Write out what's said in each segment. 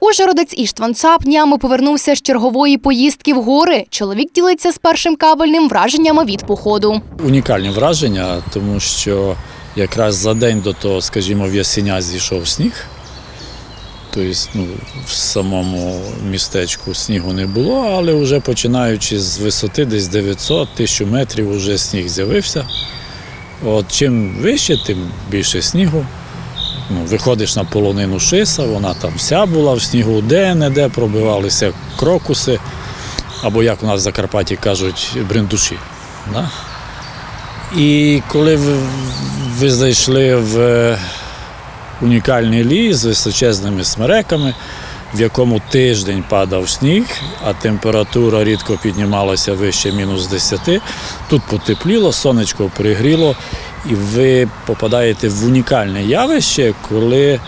Ужгородець Іштван Цап днями повернувся з чергової поїздки в гори. Чоловік ділиться з першим кабельним враженнями від походу. унікальні враження, тому що якраз за день до того, скажімо, в Ясеня зійшов сніг. Тобто ну, в самому містечку снігу не було, але вже починаючи з висоти десь 900 1000 метрів, вже сніг з'явився. От, чим вище, тим більше снігу. Ну, виходиш на полонину шиса, вона там вся була в снігу, де-не-де пробивалися крокуси, або як у нас в Закарпатті кажуть, бриндуші. Да? І коли ви, ви зайшли в е, унікальний ліс з височезними смереками, в якому тиждень падав сніг, а температура рідко піднімалася вище мінус 10, тут потепліло, сонечко пригріло, і ви попадаєте в унікальне явище, коли е,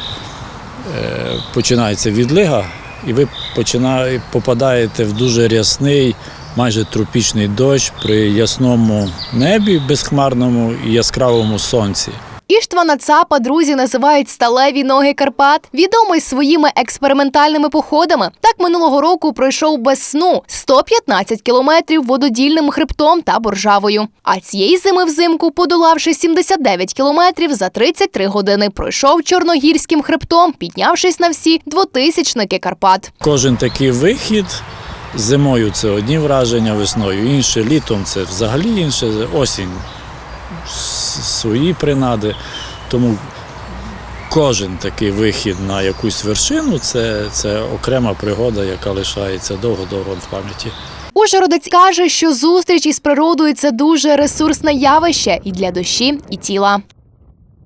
починається відлига, і ви починає, попадаєте в дуже рясний, майже тропічний дощ при ясному небі, безхмарному і яскравому сонці. Іштвана Цапа друзі називають сталеві ноги Карпат, відомий своїми експериментальними походами. Так минулого року пройшов без сну 115 кілометрів вододільним хребтом та боржавою. А цієї зими взимку, подолавши 79 кілометрів за 33 години, пройшов чорногірським хребтом, піднявшись на всі двотисячники Карпат. Кожен такий вихід зимою це одні враження, весною інше, літом це взагалі інше, осінь свої принади. Тому кожен такий вихід на якусь вершину це, це окрема пригода, яка лишається довго-довго в пам'яті. Ужгородець каже, що зустріч із природою це дуже ресурсне явище і для душі, і тіла.